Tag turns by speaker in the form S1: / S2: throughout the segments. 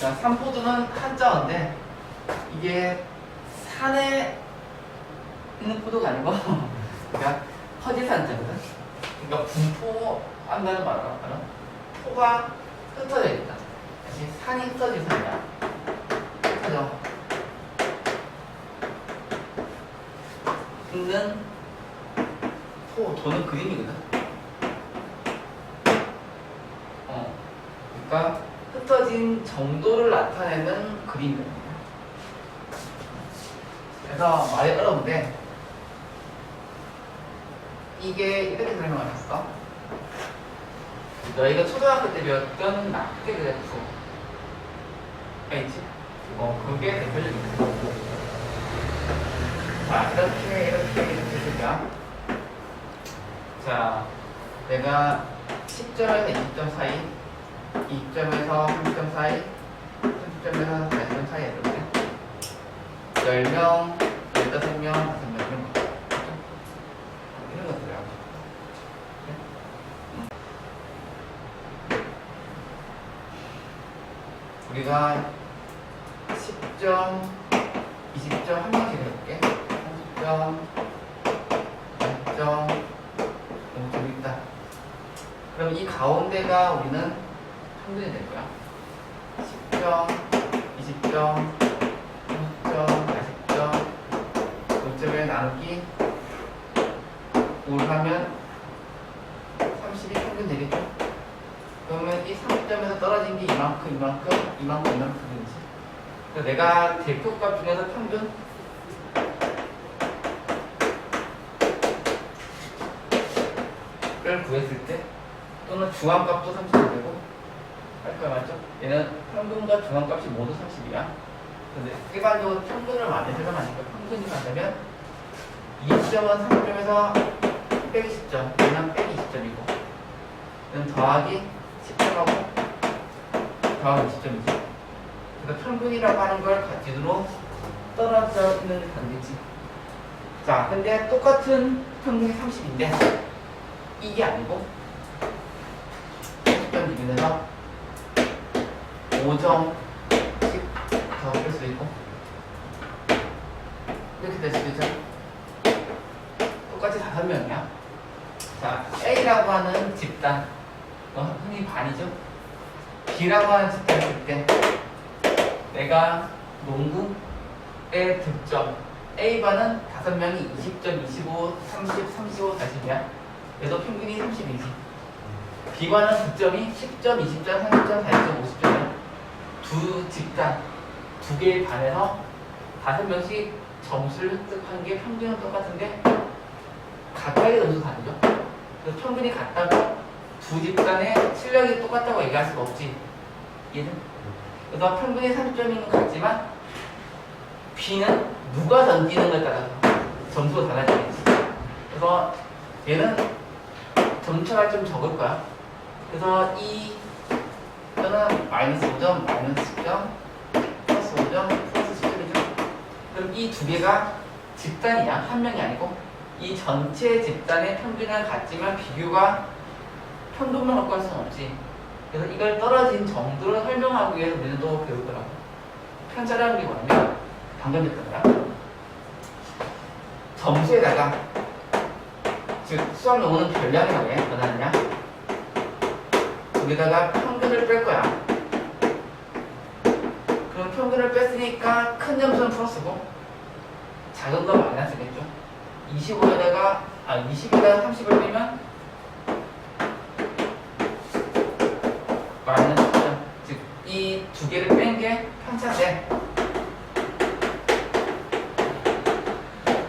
S1: 자, 산포도는 한자어인데 이게 산에 있는 포도가 아니고 그러니까 허지산자거든. 그러니까 분포 한다는 말은 알아? 포가 흩어져 있다. 다시 산이 흩어진 산이야. 흩어져 있는 포, 도는 그림이거든. 어, 그러니까 흩어진 정도를 나타내는 그림이거든요. 그래서 말이 어려운데 이게 이렇게 설명하셨어. 너희가 초등학교 때 배웠던 낙태 그래프 알지? 어, 그게 대표적인 거. 자, 이렇게 이렇게 이렇게 쓰자. 자, 내가 10점에서 20점 사이, 2점에서 3점 사이, 30점에서 4점 사이 이렇게 10명, 15명, 5명 이런 거. 이런 것들이야. 우리가 10점, 20점 한 명씩 해볼게. 30점, 100점, 0점 있다. 그럼 이 가운데가 우리는 평균이 될 거야. 10점, 20점, 30점, 40점, 5점에 나누기 5를 하면 30이 평균 되겠죠? 그러면 이 30점에서 떨어진 게 이만큼, 이만큼, 이만큼, 이만큼이지. 그래서 내가 대표값 중에서 평균 을 구했을 때 또는 중앙값도 30이 되고 할 거야 맞죠? 얘는 평균과 중앙값이 모두 30이야. 근데 일반적으로 평균을 많이 설명하니까 평균이 가자면 20점은 30점에서 빼기 10점, 얘는 빼기 20점이고 얘는 더하기 10점하고 더하기 20점이지. 그래서 평균이라고 하는 걸 가지로 떨어져 있는 관계지. 자, 근데 똑같은 평균이 30인데 이게 아니고 10점 기준에서 5점씩 더뺄 수도 있고 이렇게 될 수도 있죠. 똑같이 다섯 명이야. 자, A라고 하는 집단, 어, 흔히 반이죠. B라고 하는 집단이 있을 때 내가 농구의 득점 A반은 다섯 명이 20점, 25, 30, 35, 40이야. 그래서 평균이 30이지. B반은 득점이 10점, 20점, 30점, 40점, 50점이야. 두 집단, 두 개의 반에서 다섯 명씩 점수를 획득한 게 평균은 똑같은데 가까이 점수 다르죠. 그래서 평균이 같다고 두 집단의 실력이 똑같다고 얘기할 수가 없지. 얘는 그래서 평균이 30점인 것 같지만 B는 누가 던지는 것에 따라서 점수가 달라지겠지. 그래서 얘는 점차가 좀 적을 거야. 그래서 이 마이너스 5점, 마이너스 10점, 플러스 5점, 플러스 10점이죠. 그럼 이 두 개가 집단이야. 한 명이 아니고 이 전체 집단의 평균은 같지만 비교가 평균만 갖고 할 수는 없지. 그래서 이걸 떨어진 정도를 설명하기 위해서 우리는 또 배울 거라고. 편차라는 게 뭐냐면 방금 했던 거야. 점수에다가 즉 수학 용어는 별량이라고 해. 뭐냐냐? 여기다가 평균을 뺄 거야. 그럼 평균을 뺐으니까 큰 점수는 플러스고 작은 건 마이너스겠죠. 25에다가 아 20에다가 30을 빼면 마이너스 10점. 즉이 두 개를 뺀 게 편차인데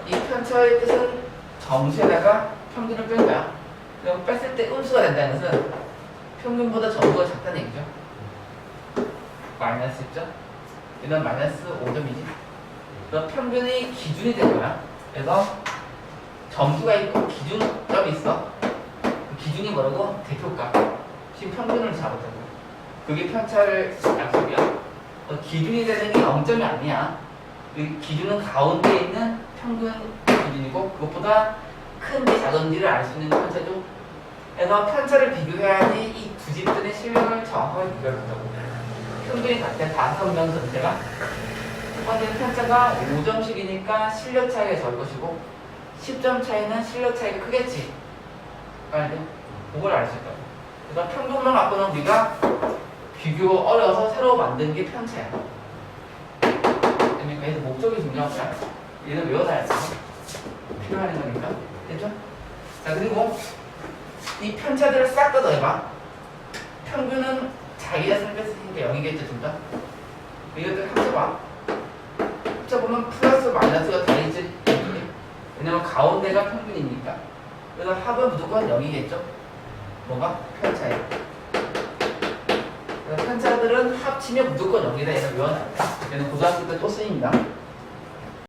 S1: 이 편차의 뜻은 점수에다가 평균을 뺀 거야. 그럼 뺐을 때 음수가 된다는 것은 평균보다 점수가 작다는 얘기죠. 마이너스 10점. 얘는 마이너스 5점이지. 그럼 평균이 기준이 된 거야. 그래서 점수가 있고 기준점이 있어. 그 기준이 뭐라고? 대표값. 지금 평균을 잡았다고. 그게 편차를 약속이야. 어, 기준이 되는 게 0점이 아니야. 그 기준은 가운데 있는 평균 기준이고 그것보다 큰지 작은지를 알 수 있는 편차죠. 그래서 편차를 비교해야지 이 두 집단의 실력을 정확하게 비교할 수 있다고. 평균이 같아 다섯 명 전체가? 첫 번째는 편차가 5점씩이니까 실력 차이가 적을 것이고 10점 차이는 실력 차이가 크겠지. 알죠? 그걸 알 수 있다 그래서 평균만 갖고는 우리가 비교 어려워서 새로 만든 게 편차야. 그러니까 얘도 목적이 중요하다. 얘는 외워놔야 돼 필요한 거니까. 됐죠? 자 그리고 이 편차들을 싹 다 더해봐. 평균은 자기가 생겼으니까 0이겠죠 둘 다? 이것들 합쳐 봐. 합쳐 보면 플러스 마이너스가 다르지? 왜냐면 가운데가 평균이니까. 그래서 합은 무조건 0이겠죠? 뭐가? 그래서 편차들은 합치면 무조건 0이다. 얘는 외워놔야 돼 얘는 고등학교 때 또 쓰입니다